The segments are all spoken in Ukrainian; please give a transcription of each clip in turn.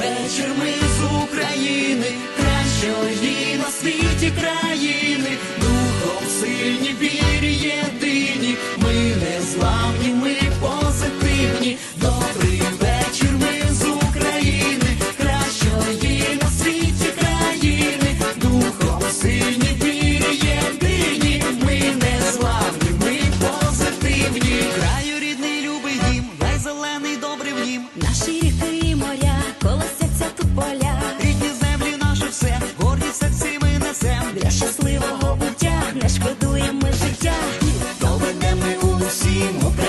Вечір ми з України, кращої на світі країни, духом сильні вірі єдині, ми не славні, ми позитивні, добрий вечір ми з України, кращої на світі країни, духом сильні вірі єдині, ми не зламні, ми позитивні, краю рідний любий дім, найзелений добрий в нім, наші ріки. si no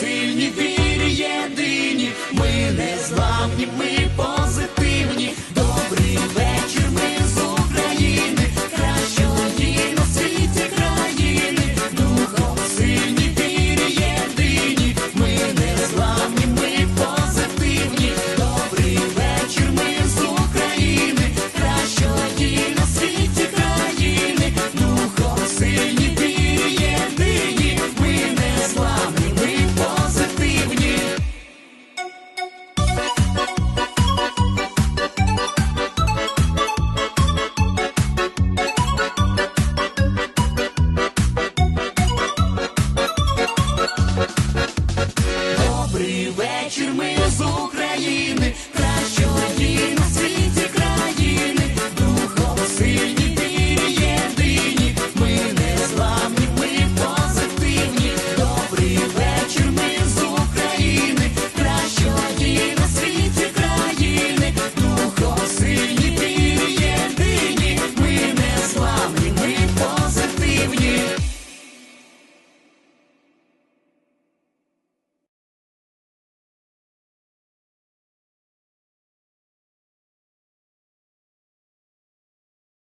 сильні бій.